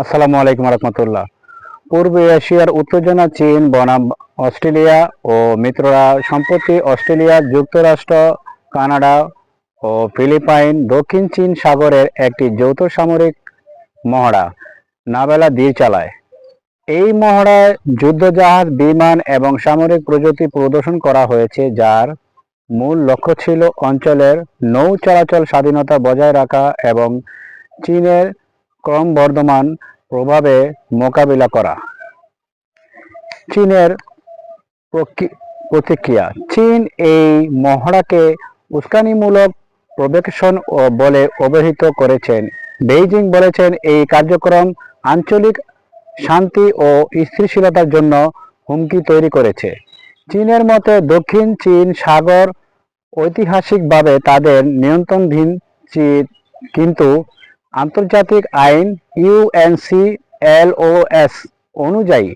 আসসালামু আলাইকুম রহমতুল্লাহ। পূর্ব এশিয়ার উত্তেজনা চীন, বনাম অস্ট্রেলিয়া ও মিত্ররা সম্প্রতি অস্ট্রেলিয়া, যুক্তরাষ্ট্র, কানাডা ও ফিলিপাইন, দক্ষিণ চীন সাগরের একটি যৌথ সামরিক মহড়া, নাবেলা দিয়ে চালায়। এই মহড়ায় যুদ্ধজাহাজ, বিমান এবং সামরিক প্রযুক্তি প্রদর্শন করা হয়েছে, যার মূল লক্ষ্য ছিল অঞ্চলের নৌ চলাচল স্বাধীনতা বজায় রাখা এবং চীনের ক্রমবর্ধমান প্রভাবে মোকাবিলা করা। চীনের প্রতিক্রিয়া। চীন এই মহড়াকে উস্কানিমূলক প্রবেশন ও বলে অভিহিত করেছেন। বেইজিং বলেছেন এই কার্যক্রম আঞ্চলিক শান্তি ও স্থিতিশীলতার জন্য হুমকি তৈরি করেছে। চীনের মতে দক্ষিণ চীন সাগর ঐতিহাসিকভাবে তাদের নিয়ন্ত্রণধীন চীন, কিন্তু আন্তর্জাতিক আইন ইউএনসি এলওএস অনুযায়ী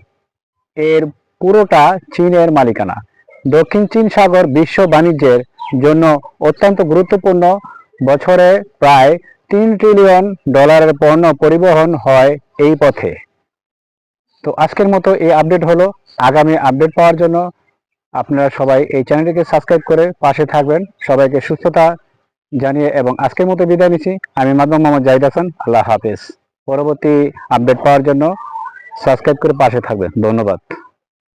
এর পুরোটা চীনের মালিকানা। দক্ষিণ চীন সাগর বিশ্ব বাণিজ্যের জন্য অত্যন্ত গুরুত্বপূর্ণ। বছরে প্রায় তিন ট্রিলিয়ন ডলারের পণ্য পরিবহন হয় এই পথে। তো আজকের মতো এই আপডেট হলো। আগামী আপডেট পাওয়ার জন্য আপনারা সবাই এই চ্যানেলটিকে সাবস্ক্রাইব করে পাশে থাকবেন। সবাইকে সুস্থতা জানিয়ে এবং আজকের মতো বিদায় নিচ্ছি। আমি মাদম মোহাম্মদ জাহিদ হাসান, আল্লাহ হাফেজ। পরবর্তী আপডেট পাওয়ার জন্য সাবস্ক্রাইব করে পাশে থাকবেন। ধন্যবাদ।